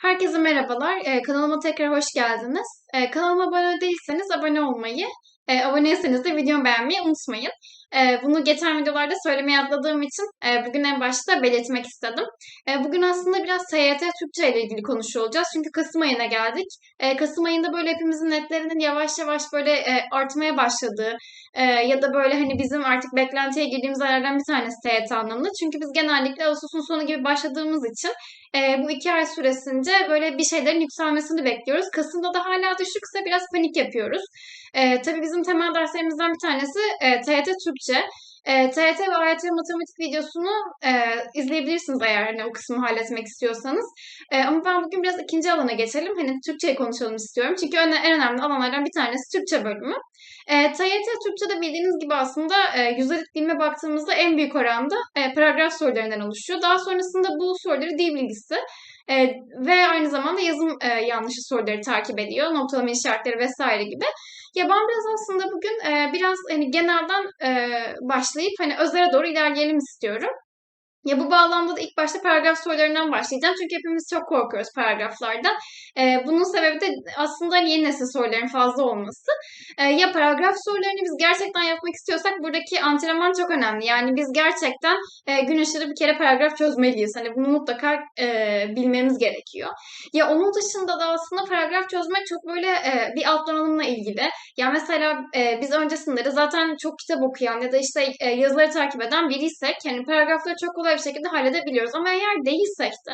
Herkese merhabalar. Ee, kanalıma tekrar hoş geldiniz. Ee, kanalıma abone değilseniz abone olmayı, e, aboneyseniz de videomu beğenmeyi unutmayın. E, bunu geçen videolarda söylemeye atladığım için e, bugün en başta belirtmek istedim. E, bugün aslında biraz TYT Türkçe ile ilgili konuşuyor olacağız. Çünkü Kasım ayına geldik. E, Kasım ayında böyle hepimizin netlerinin yavaş yavaş böyle e, artmaya başladığı e, ya da böyle hani bizim artık beklentiye girdiğimiz aylardan bir tanesi TYT anlamında. Çünkü biz genellikle Ağustos'un sonu gibi başladığımız için e, bu iki ay süresince böyle bir şeylerin yükselmesini bekliyoruz. Kasım'da da hala düşükse biraz panik yapıyoruz. E, tabii bizim temel derslerimizden bir tanesi e, TYT Türkçe. E, TYT ve AYT matematik videosunu e, izleyebilirsiniz eğer hani o kısmı halletmek istiyorsanız. E, ama ben bugün biraz ikinci alana geçelim. Hani Türkçeyi konuşalım istiyorum. Çünkü en önemli alanlardan bir tanesi Türkçe bölümü. E, TYT Türkçe'de bildiğiniz gibi aslında e, yüzdelik dilime baktığımızda en büyük oranda e, paragraf sorularından oluşuyor. Daha sonrasında bu soruları dil bilgisi e, ve aynı zamanda yazım e, yanlışı soruları takip ediyor. Noktalama işaretleri vesaire gibi. Ya ben biraz aslında bugün e, biraz hani genelden e, başlayıp hani özele doğru ilerleyelim istiyorum. Ya bu bağlamda da ilk başta paragraf sorularından başlayacağım. Çünkü hepimiz çok korkuyoruz paragraflardan. Ee, bunun sebebi de aslında yeni nesil soruların fazla olması. Ee, ya paragraf sorularını biz gerçekten yapmak istiyorsak buradaki antrenman çok önemli. Yani biz gerçekten e, gün aşırı bir kere paragraf çözmeliyiz. Hani bunu mutlaka e, bilmemiz gerekiyor. Ya onun dışında da aslında paragraf çözmek çok böyle e, bir alt donanımla ilgili. Ya mesela e, biz öncesinde de zaten çok kitap okuyan ya da işte e, yazıları takip eden biriysek hani paragrafları çok kolay bir şekilde halledebiliyoruz. Ama eğer değilsek de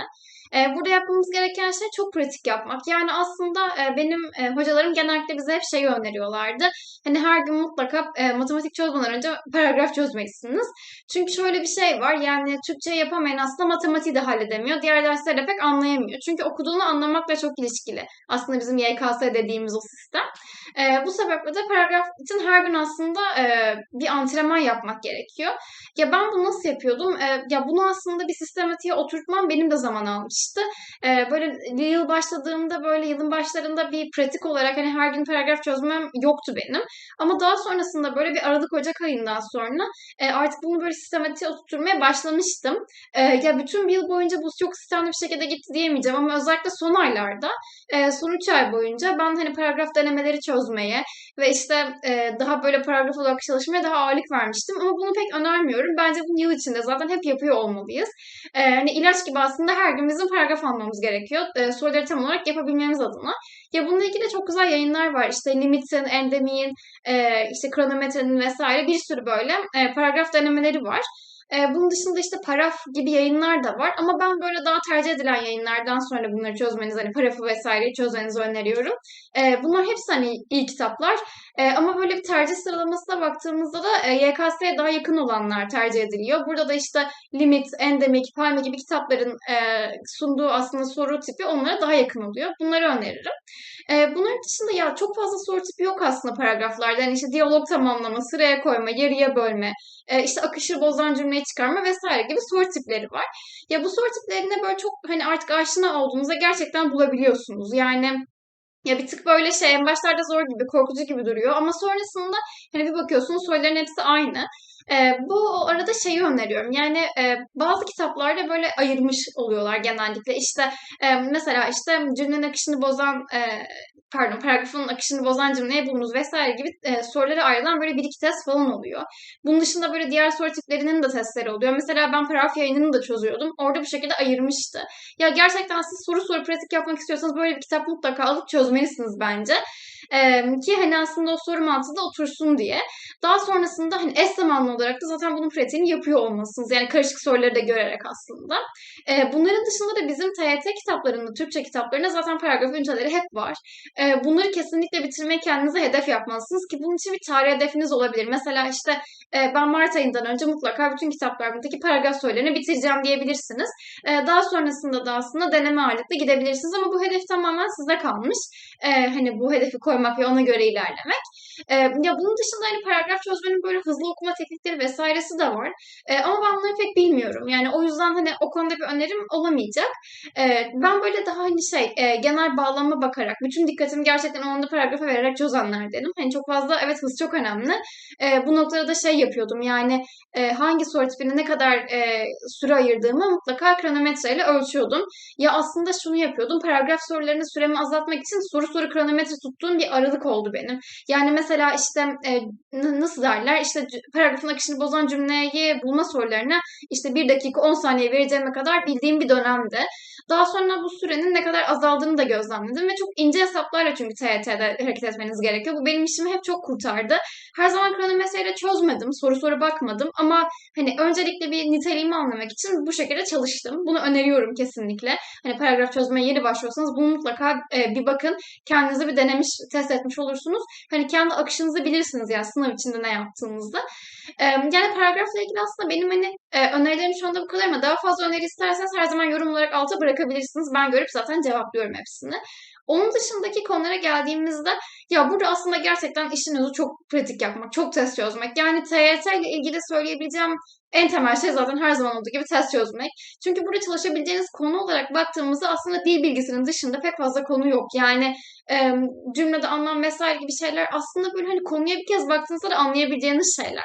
e, burada yapmamız gereken şey çok pratik yapmak. Yani aslında e, benim e, hocalarım genellikle bize hep şeyi öneriyorlardı. Hani her gün mutlaka e, matematik çözmeden önce paragraf çözmelisiniz. Çünkü şöyle bir şey var. Yani Türkçe yapamayan aslında matematiği de halledemiyor. Diğer dersleri de pek anlayamıyor. Çünkü okuduğunu anlamakla çok ilişkili. Aslında bizim YKS dediğimiz o sistem. E, bu sebeple de paragraf için her gün aslında e, bir antrenman yapmak gerekiyor. Ya ben bunu nasıl yapıyordum? E, ya bunu aslında bir sistematiğe oturtmam benim de zaman almıştı. E, böyle yıl başladığımda böyle yılın başlarında bir pratik olarak hani her gün paragraf çözmem yoktu benim. Ama daha sonrasında böyle bir Aralık Ocak ayından sonra e, artık bunu böyle sistematiğe oturtmaya başlamıştım. E, ya bütün bir yıl boyunca bu çok sistemli bir şekilde gitti diyemeyeceğim ama özellikle son aylarda e, son 3 ay boyunca ben hani paragraf denemeleri çözmeye ve işte e, daha böyle paragraf olarak çalışmaya daha ağırlık vermiştim. Ama bunu pek önermiyorum. Bence bunu yıl içinde zaten hep yapıyor olmalıyız. E, hani ilaç gibi aslında her gün bizim paragraf almamız gerekiyor. E, soruları tam olarak yapabilmemiz adına. Ya bununla ilgili çok güzel yayınlar var. İşte Limit'in, Endemik'in, e, işte kronometrenin vesaire bir sürü böyle e, paragraf denemeleri var. E, bunun dışında işte paraf gibi yayınlar da var. Ama ben böyle daha tercih edilen yayınlardan sonra bunları çözmeniz, hani parafı vesaireyi çözmenizi öneriyorum. E, bunlar hepsi hani iyi kitaplar. E, ama böyle bir tercih sıralamasına baktığımızda da e, YKS'ye daha yakın olanlar tercih ediliyor. Burada da işte Limit, Endemik, Palme gibi kitapların e, sunduğu aslında soru tipi onlara daha yakın oluyor. Bunları öneririm. E, bunların dışında ya çok fazla soru tipi yok aslında paragraflarda. Yani işte diyalog tamamlama, sıraya koyma, yarıya bölme, e, işte akışı bozan cümleyi çıkarma vesaire gibi soru tipleri var. Ya bu soru tiplerine böyle çok hani artık aşina olduğunuzda gerçekten bulabiliyorsunuz. Yani ya bir tık böyle şey en başlarda zor gibi, korkucu gibi duruyor ama sonrasında hani bir bakıyorsunuz soruların hepsi aynı. E, bu arada şeyi öneriyorum. Yani e, bazı kitaplarda böyle ayırmış oluyorlar genellikle. İşte e, mesela işte cümlenin akışını bozan e, pardon paragrafın akışını bozan cümleyi bulunuz vesaire gibi e, sorulara ayrılan böyle bir iki test falan oluyor. Bunun dışında böyle diğer soru tiplerinin de testleri oluyor. Mesela ben paragraf yayınını da çözüyordum. Orada bu şekilde ayırmıştı. Ya gerçekten siz soru soru pratik yapmak istiyorsanız böyle bir kitap mutlaka alıp çözmelisiniz bence. Ee, ki hani aslında o soru mantığı da otursun diye. Daha sonrasında hani eş zamanlı olarak da zaten bunun pratiğini yapıyor olmalısınız. Yani karışık soruları da görerek aslında. Ee, bunların dışında da bizim TYT kitaplarında, Türkçe kitaplarında zaten paragraf üniteleri hep var. Ee, bunları kesinlikle bitirmeyi kendinize hedef yapmalısınız ki bunun için bir tarih hedefiniz olabilir. Mesela işte e, ben Mart ayından önce mutlaka bütün kitaplarımdaki paragraf sorularını bitireceğim diyebilirsiniz. E, daha sonrasında da aslında deneme ağırlıklı gidebilirsiniz ama bu hedef tamamen size kalmış. E, hani bu hedefi koymak ve ona göre ilerlemek. E, ya bunun dışında hani paragraf çözmenin böyle hızlı okuma teknikleri vesairesi de var. E, ama ben bunları pek bilmiyorum. Yani o yüzden hani o konuda bir önerim olamayacak. E, ben böyle daha hani şey e, genel bağlama bakarak bütün dikkatimi gerçekten o paragrafa vererek çözenlerdenim. Hani çok fazla evet hız çok önemli. E, bu noktada da şey yapıyordum yani e, hangi soru tipine ne kadar e, süre ayırdığımı mutlaka kronometreyle ölçüyordum. Ya aslında şunu yapıyordum. Paragraf sorularını süremi azaltmak için soru soru kronometre tuttuğum bir aralık oldu benim. Yani mesela işte e, nasıl derler işte paragrafın akışını bozan cümleyi bulma sorularına işte 1 dakika 10 saniye vereceğime kadar bildiğim bir dönemde. Daha sonra bu sürenin ne kadar azaldığını da gözlemledim ve çok ince hesaplarla çünkü TYT'de hareket etmeniz gerekiyor. Bu benim işimi hep çok kurtardı. Her zaman kronometreyle çözmedim, soru soru bakmadım ama hani öncelikle bir niteliğimi anlamak için bu şekilde çalıştım. Bunu öneriyorum kesinlikle. Hani paragraf çözmeye yeni başlıyorsanız bunu mutlaka e, bir bakın. Kendinizi bir denemiş, test etmiş olursunuz. Hani kendi akışınızı bilirsiniz yani sınav içinde ne yaptığınızda. E, yani paragrafla ilgili aslında benim hani önerilerim şu anda bu kadar ama daha fazla öneri isterseniz her zaman yorum olarak alta bırakabilirsiniz. Ben görüp zaten cevaplıyorum hepsini. Onun dışındaki konulara geldiğimizde ya burada aslında gerçekten işinizi çok pratik yapmak, çok test çözmek. Yani TYT ile ilgili söyleyebileceğim en temel şey zaten her zaman olduğu gibi test çözmek. Çünkü burada çalışabileceğiniz konu olarak baktığımızda aslında dil bilgisinin dışında pek fazla konu yok. Yani e, cümlede anlam vesaire gibi şeyler aslında böyle hani konuya bir kez baktığınızda da anlayabileceğiniz şeyler.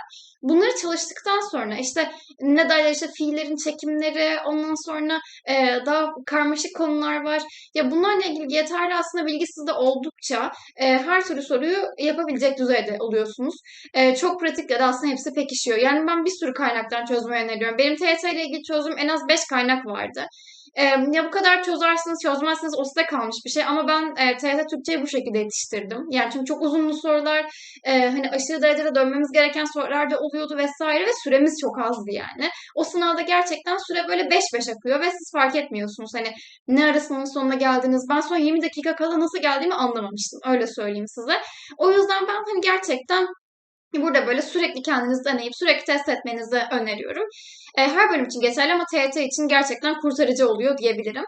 Bunları çalıştıktan sonra işte ne derler işte fiillerin çekimleri ondan sonra e, daha karmaşık konular var. Ya bunlarla ilgili yeterli aslında bilgi sizde oldukça e, her türlü soruyu yapabilecek düzeyde oluyorsunuz. E, çok pratikle de aslında hepsi pekişiyor. Yani ben bir sürü kaynaktan çözmeyi öneriyorum. Benim TYT ile ilgili çözüm en az 5 kaynak vardı. E, ya bu kadar çözersiniz, çözmezsiniz o size kalmış bir şey. Ama ben e, TYT Türkçe'yi bu şekilde yetiştirdim. Yani çünkü çok uzunlu sorular, e, hani aşırı derecede dönmemiz gereken sorular da oluyordu vesaire ve süremiz çok azdı yani. O sınavda gerçekten süre böyle 5-5 akıyor ve siz fark etmiyorsunuz. Hani ne ara sınavın sonuna geldiniz. Ben son 20 dakika kala nasıl geldiğimi anlamamıştım. Öyle söyleyeyim size. O yüzden ben hani gerçekten Burada böyle sürekli kendinizi deneyip sürekli test etmenizi öneriyorum. Her bölüm için geçerli ama TYT için gerçekten kurtarıcı oluyor diyebilirim.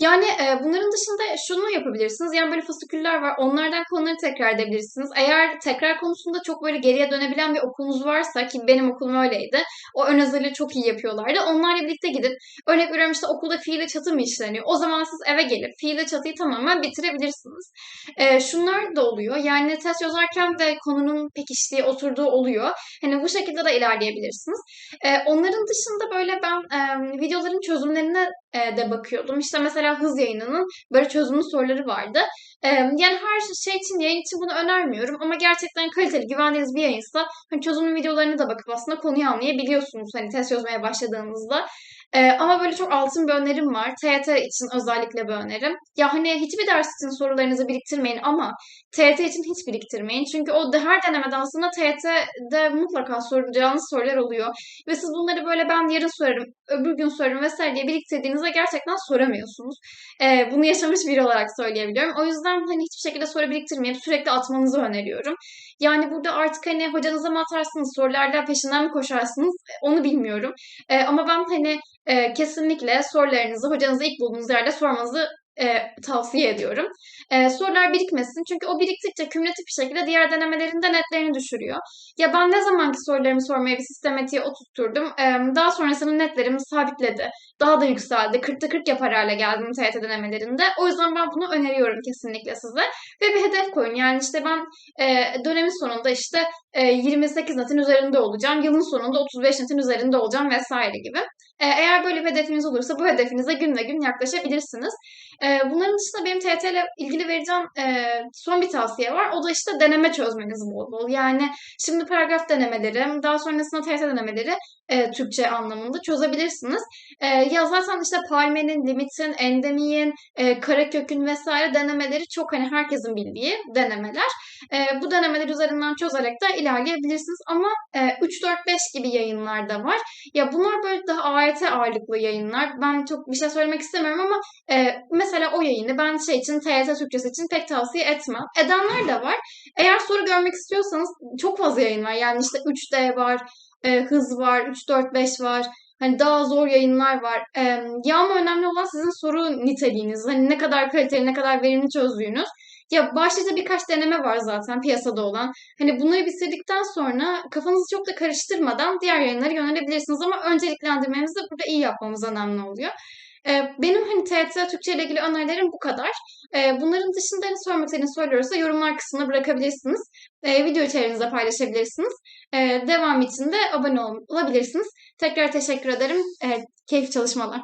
Yani e, bunların dışında şunu yapabilirsiniz. Yani böyle fasiküller var. Onlardan konuları tekrar edebilirsiniz. Eğer tekrar konusunda çok böyle geriye dönebilen bir okulunuz varsa ki benim okulum öyleydi. O ön hazırlığı çok iyi yapıyorlardı. Onlarla birlikte gidip örnek veriyorum işte okulda fiile çatı mı işleniyor? O zaman siz eve gelip fiile çatıyı tamamen bitirebilirsiniz. E, şunlar da oluyor. Yani test yazarken de konunun pekiştiği, oturduğu oluyor. Hani bu şekilde de ilerleyebilirsiniz. E, onların dışında böyle ben e, videoların çözümlerine e, de bakıyordum. İşte mesela hız yayınının böyle çözümlü soruları vardı. Yani her şey için yayın için bunu önermiyorum ama gerçekten kaliteli, güvendiğiniz bir yayınsa hani çözümlü videolarını da bakıp aslında konuyu anlayabiliyorsunuz hani test çözmeye başladığınızda. Ee, ama böyle çok altın bir önerim var. TYT için özellikle bir önerim. Ya hani hiçbir ders için sorularınızı biriktirmeyin ama TYT için hiç biriktirmeyin. Çünkü o her denemede aslında TYT'de mutlaka soracağınız sorular oluyor. Ve siz bunları böyle ben yarın sorarım, öbür gün sorarım vesaire diye biriktirdiğinizde gerçekten soramıyorsunuz. Ee, bunu yaşamış biri olarak söyleyebiliyorum. O yüzden hani hiçbir şekilde soru biriktirmeyip sürekli atmanızı öneriyorum. Yani burada artık hani hocanıza mı atarsınız, sorulardan peşinden mi koşarsınız onu bilmiyorum. Ee, ama ben hani e, kesinlikle sorularınızı hocanıza ilk bulduğunuz yerde sormanızı e, tavsiye ediyorum. E, sorular birikmesin. Çünkü o biriktikçe kümülatif bir şekilde diğer denemelerinde netlerini düşürüyor. Ya ben ne zamanki sorularımı sormaya bir sistematiğe oturtturdum. E, daha sonrasında netlerimi sabitledi. Daha da yükseldi. 40'ta 40 yapar hale geldim TYT denemelerinde. O yüzden ben bunu öneriyorum kesinlikle size. Ve bir hedef koyun. Yani işte ben e, dönemin sonunda işte e, 28 netin üzerinde olacağım. Yılın sonunda 35 netin üzerinde olacağım vesaire gibi. E, eğer böyle bir hedefiniz olursa bu hedefinize gün ve gün yaklaşabilirsiniz. E, bunların dışında benim TYT ile ilgili vereceğim e, son bir tavsiye var. O da işte deneme çözmeniz bol bol. Yani şimdi paragraf denemeleri, daha sonrasında TYT denemeleri e, Türkçe anlamında çözebilirsiniz. E, ya zaten işte palmenin, limitin, endemiğin, e, karekökün vesaire denemeleri çok hani herkesin bildiği denemeler. E, bu denemeler üzerinden çözerek de ilerleyebilirsiniz. Ama e, 3-4-5 gibi yayınlar da var. Ya bunlar böyle daha AYT ağırlıklı yayınlar. Ben çok bir şey söylemek istemiyorum ama e, mesela o yayını ben şey için TYT Türkçesi için pek tavsiye etmem. Edenler de var. Eğer soru görmek istiyorsanız çok fazla yayın var. Yani işte 3D var, e, hız var, 3, 4, 5 var. Hani daha zor yayınlar var. E, ya ama önemli olan sizin soru niteliğiniz. Hani ne kadar kaliteli, ne kadar verimli çözdüğünüz. Ya başlıca birkaç deneme var zaten piyasada olan. Hani bunları bitirdikten sonra kafanızı çok da karıştırmadan diğer yayınlara yönelebilirsiniz ama önceliklendirmemizi de burada iyi yapmamız önemli oluyor. Benim hani TYT Türkçe ile ilgili önerilerim bu kadar. Bunların dışında hani sormak istediğiniz sorularsa yorumlar kısmına bırakabilirsiniz. Video içeriğinizde paylaşabilirsiniz. Devam için de abone olabilirsiniz. Tekrar teşekkür ederim. Keyif çalışmalar.